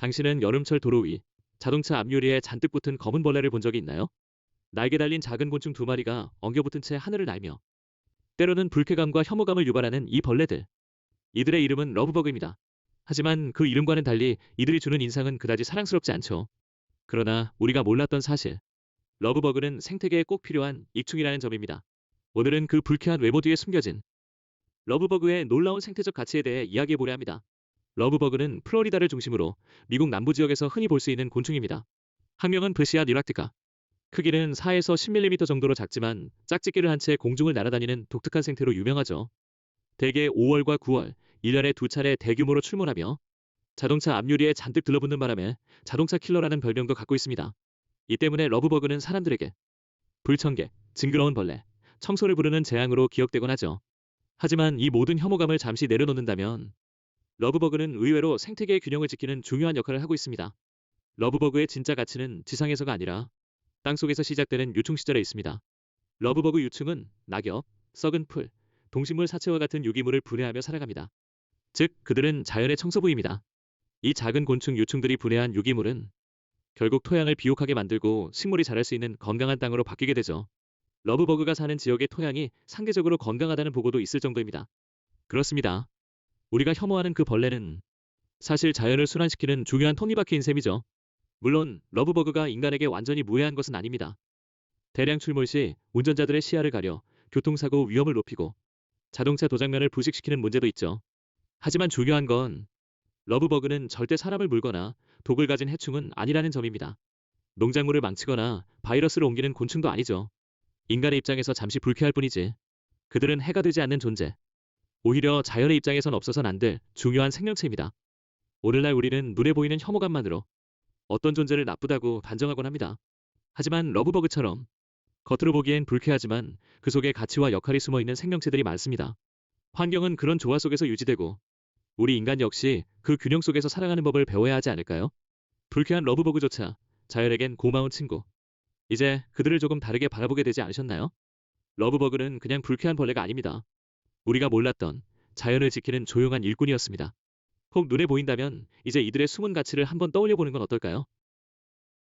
당신은 여름철 도로 위 자동차 앞유리에 잔뜩 붙은 검은 벌레를 본 적이 있나요? 날개 달린 작은 곤충 두 마리가 엉겨붙은 채 하늘을 날며 때로는 불쾌감과 혐오감을 유발하는 이 벌레들. 이들의 이름은 러브버그입니다. 하지만 그 이름과는 달리 이들이 주는 인상은 그다지 사랑스럽지 않죠. 그러나 우리가 몰랐던 사실. 러브버그는 생태계에 꼭 필요한 익충이라는 점입니다. 오늘은 그 불쾌한 외모 뒤에 숨겨진 러브버그의 놀라운 생태적 가치에 대해 이야기해 보려 합니다. 러브버그는 플로리다를 중심으로 미국 남부 지역에서 흔히 볼 수 있는 곤충입니다. 학명은 브시아 뉴락티카. 크기는 4에서 10mm 정도로 작지만 짝짓기를 한 채 공중을 날아다니는 독특한 생태로 유명하죠. 대개 5월과 9월, 1년에 두 차례 대규모로 출몰하며 자동차 앞유리에 잔뜩 들러붙는 바람에 자동차 킬러라는 별명도 갖고 있습니다. 이 때문에 러브버그는 사람들에게 불청객, 징그러운 벌레, 청소를 부르는 재앙으로 기억되곤 하죠. 하지만 이 모든 혐오감을 잠시 내려놓는다면 러브버그는 의외로 생태계의 균형을 지키는 중요한 역할을 하고 있습니다. 러브버그의 진짜 가치는 지상에서가 아니라 땅속에서 시작되는 유충 시절에 있습니다. 러브버그 유충은 낙엽, 썩은 풀, 동식물 사체와 같은 유기물을 분해하며 살아갑니다. 즉, 그들은 자연의 청소부입니다. 이 작은 곤충 유충들이 분해한 유기물은 결국 토양을 비옥하게 만들고 식물이 자랄 수 있는 건강한 땅으로 바뀌게 되죠. 러브버그가 사는 지역의 토양이 상대적으로 건강하다는 보고도 있을 정도입니다. 그렇습니다. 우리가 혐오하는 그 벌레는 사실 자연을 순환시키는 중요한 톱니바퀴인 셈이죠. 물론 러브버그가 인간에게 완전히 무해한 것은 아닙니다. 대량 출몰 시 운전자들의 시야를 가려 교통사고 위험을 높이고 자동차 도장면을 부식시키는 문제도 있죠. 하지만 중요한 건 러브버그는 절대 사람을 물거나 독을 가진 해충은 아니라는 점입니다. 농작물을 망치거나 바이러스를 옮기는 곤충도 아니죠. 인간의 입장에서 잠시 불쾌할 뿐이지. 그들은 해가 되지 않는 존재. 오히려 자연의 입장에선 없어선 안 될 중요한 생명체입니다. 오늘날 우리는 눈에 보이는 혐오감만으로 어떤 존재를 나쁘다고 단정하곤 합니다. 하지만 러브버그처럼 겉으로 보기엔 불쾌하지만 그 속에 가치와 역할이 숨어 있는 생명체들이 많습니다. 환경은 그런 조화 속에서 유지되고 우리 인간 역시 그 균형 속에서 살아가는 법을 배워야 하지 않을까요? 불쾌한 러브버그조차 자연에겐 고마운 친구. 이제 그들을 조금 다르게 바라보게 되지 않으셨나요? 러브버그는 그냥 불쾌한 벌레가 아닙니다. 우리가 몰랐던 자연을 지키는 조용한 일꾼이었습니다. 혹 눈에 보인다면 이제 이들의 숨은 가치를 한번 떠올려 보는 건 어떨까요?